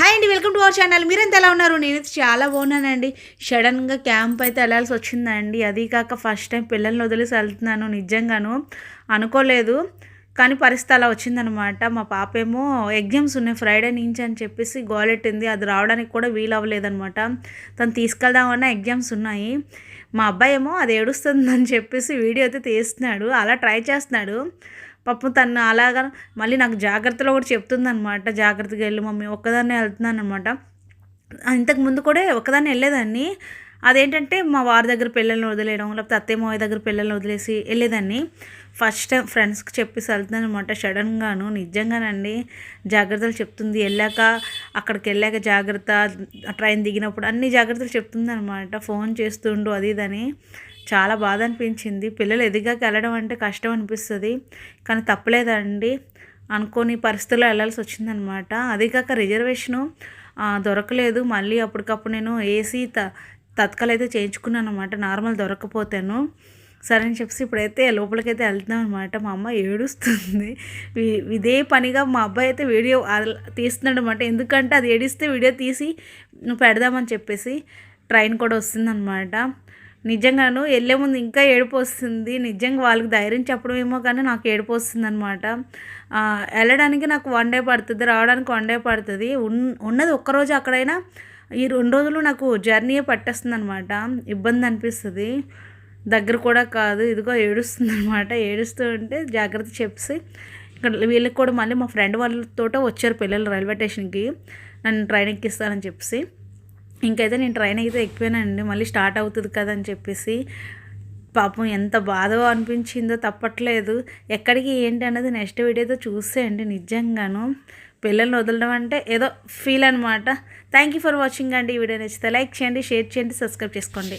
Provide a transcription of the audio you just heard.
Hi అండి welcome to our channel మీరంతా ఎలా ఉన్నారు? నేను చాలా బాగున్నానండి. సడన్గా క్యాంప్ అయితే వెళ్ళాల్సి వచ్చిందండి. అది కాక ఫస్ట్ టైం పిల్లల్ని వదిలేసి వెళ్తున్నాను నిజంగాను. అనుకోలేదు కానీ పరిస్థితి అలా వచ్చిందనమాట మా పాప ఏమో ఎగ్జామ్స్ ఉన్నాయి ఫ్రైడే నుంచి అని చెప్పేసి గోలెట్టింది అది రావడానికి కూడా వీలు అవ్వలేదనమాట తను తీసుకెళ్దామన్న ఎగ్జామ్స్ ఉన్నాయి. మా అబ్బాయి ఏమో అది ఏడుస్తుందని చెప్పేసి వీడియో అయితే తీస్తున్నాడు అలా ట్రై చేస్తున్నాడు. పాపం తను అలాగా మళ్ళీ నాకు జాగ్రత్తలో కూడా చెప్తుందనమాట జాగ్రత్తగా వెళ్ళి మమ్మీ ఒక్కదాన్నే వెళ్తున్నాను అనమాట ఇంతకు ముందు కూడా ఒకదాన్ని వెళ్ళేదాన్ని. అదేంటంటే మా వారి దగ్గర పిల్లల్ని వదిలేయడం లేకపోతే అత్తయ్య మావయ్య దగ్గర పిల్లల్ని వదిలేసి వెళ్ళేదాన్ని. ఫస్ట్ టైం ఫ్రెండ్స్కి చెప్పేసి వెళ్తున్నాను అనమాట సడన్గాను. నిజంగానండి జాగ్రత్తలు చెప్తుంది. వెళ్ళాక అక్కడికి వెళ్ళాక జాగ్రత్త ట్రైన్ దిగినప్పుడు అన్ని జాగ్రత్తలు చెప్తుంది అనమాట ఫోన్ చేస్తుండు అది ఇదని చాలా బాధ అనిపించింది పిల్లలు ఎదిగాక వెళ్ళడం అంటే కష్టం అనిపిస్తుంది. కానీ తప్పలేదండి. అనుకోని పరిస్థితుల్లో వెళ్ళాల్సి వచ్చిందనమాట అది కాక రిజర్వేషను దొరకలేదు. మళ్ళీ అప్పటికప్పుడు నేను ఏసీ త తత్కాలు అయితే చేయించుకున్నాను అనమాట నార్మల్ దొరకపోతాను. సరే అని చెప్పేసి ఇప్పుడైతే లోపలికైతే వెళ్తున్నాం అనమాట మా అమ్మ ఏడుస్తుంది. ఇదే పనిగా మా అబ్బాయి అయితే వీడియో తీస్తున్నాడు అనమాట ఎందుకంటే అది ఏడిస్తే వీడియో తీసి పెడదామని చెప్పేసి ట్రైన్ కూడా వస్తుందన్నమాట నిజంగాను వెళ్ళే ముందు ఇంకా ఏడుపు వస్తుంది. నిజంగా వాళ్ళకి ధైర్యం చెప్పడం ఏమో కానీ నాకు ఏడుపు వస్తుంది అనమాట వెళ్ళడానికి నాకు వన్ డే పడుతుంది రావడానికి వన్ డే పడుతుంది. ఉన్ ఉన్నది ఒక్కరోజు అక్కడైనా ఈ రెండు రోజులు నాకు జర్నీ పట్టేస్తుంది అనమాట ఇబ్బంది అనిపిస్తుంది. దగ్గర కూడా కాదు ఇదిగో ఏడుస్తుంది అనమాట ఏడుస్తూ ఉంటే జాగ్రత్త చెప్పి ఇక్కడ వీళ్ళకి కూడా మళ్ళీ మా ఫ్రెండ్ వాళ్ళతో వచ్చారు పిల్లలు రైల్వే స్టేషన్కి. నన్ను ట్రైన్ ఎక్కిస్తానని చెప్పేసి. ఇంకైతే నేను ట్రైన్ అయితే ఎక్కిపోయానండి. మళ్ళీ స్టార్ట్ అవుతుంది కదా అని చెప్పేసి పాపం ఎంత బాధ అనిపించిందో తప్పట్లేదు. ఎక్కడికి ఏంటి అన్నది నెక్స్ట్ వీడియోతో చూసేయండి నిజంగాను. పిల్లల్ని వదలడం అంటే ఏదో ఫీల్ అనమాట థ్యాంక్ యూ ఫర్ వాచింగ్ అండి. ఈ వీడియో నచ్చితే లైక్ చేయండి షేర్ చేయండి సబ్స్క్రైబ్ చేసుకోండి.